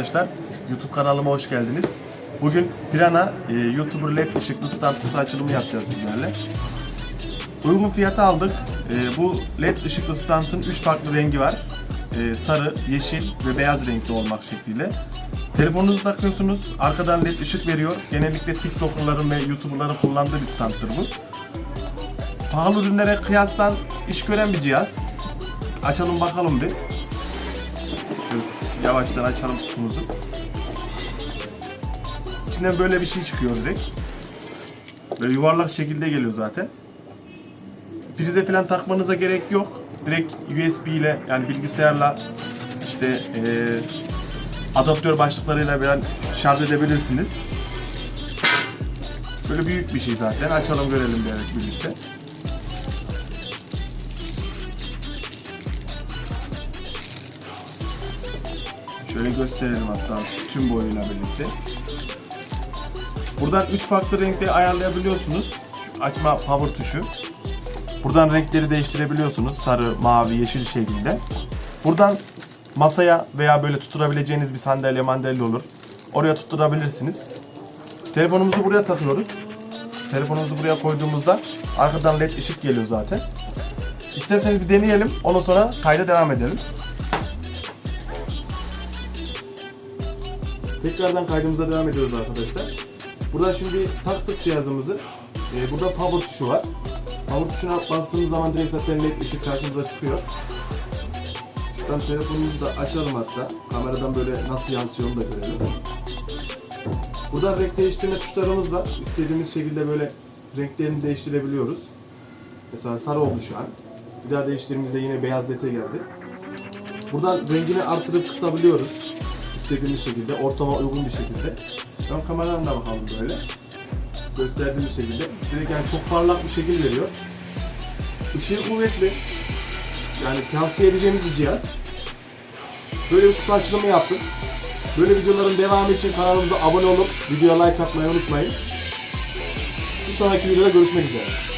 arkadaşlar. YouTube kanalıma hoş geldiniz. Bugün Pirana e, YouTuber LED ışıklı stand kutu açılımı yapacağız sizlerle. Uygun fiyata aldık. E, bu LED ışıklı standın 3 farklı rengi var. E, sarı, yeşil ve beyaz renkli olmak şekliyle. Telefonunuzu takıyorsunuz, arkadan LED ışık veriyor. Genellikle TikToker'ların ve YouTuber'ların kullandığı bir standdır bu. Pahalı ürünlere kıyaslan iş gören bir cihaz. Açalım bakalım bir. Şöyle yavaştan açalım kutumuzu. İçinden böyle bir şey çıkıyor direkt. Böyle yuvarlak şekilde geliyor zaten. Prize falan takmanıza gerek yok. Direkt USB ile yani bilgisayarla işte eee adaptör başlıklarıyla falan şarj edebilirsiniz. Böyle büyük bir şey zaten. Açalım görelim bir birlikte. Şöyle gösterelim hatta tüm boyuyla birlikte. Buradan 3 farklı renkte ayarlayabiliyorsunuz. Açma power tuşu. Buradan renkleri değiştirebiliyorsunuz. Sarı, mavi, yeşil şeklinde. Buradan masaya veya böyle tutturabileceğiniz bir sandalye mandalye olur. Oraya tutturabilirsiniz. Telefonumuzu buraya takıyoruz. Telefonumuzu buraya koyduğumuzda arkadan led ışık geliyor zaten. İsterseniz bir deneyelim. Ondan sonra kayda devam edelim. Tekrardan kaydımıza devam ediyoruz arkadaşlar. Burada şimdi taktık cihazımızı. Ee, burada power tuşu var. Power tuşuna bastığımız zaman direkt zaten led ışık karşımıza çıkıyor. Şuradan telefonumuzu da açalım hatta. Kameradan böyle nasıl yansıyor da görelim. Burada renk değiştirme tuşlarımız var. İstediğimiz şekilde böyle renklerini değiştirebiliyoruz. Mesela sarı oldu şu an. Bir daha değiştirdiğimizde yine beyaz lete geldi. Buradan rengini artırıp kısabiliyoruz. İstediğimiz şekilde, ortama uygun bir şekilde. Ön kameradan da bakalım böyle. Gösterdiğimiz şekilde. Direkt yani çok parlak bir şekil veriyor. Işığı kuvvetli. Yani tavsiye edeceğimiz bir cihaz. Böyle bir kutu açılımı yaptık. Böyle videoların devamı için kanalımıza abone olup videoya like atmayı unutmayın. Bir sonraki videoda görüşmek üzere.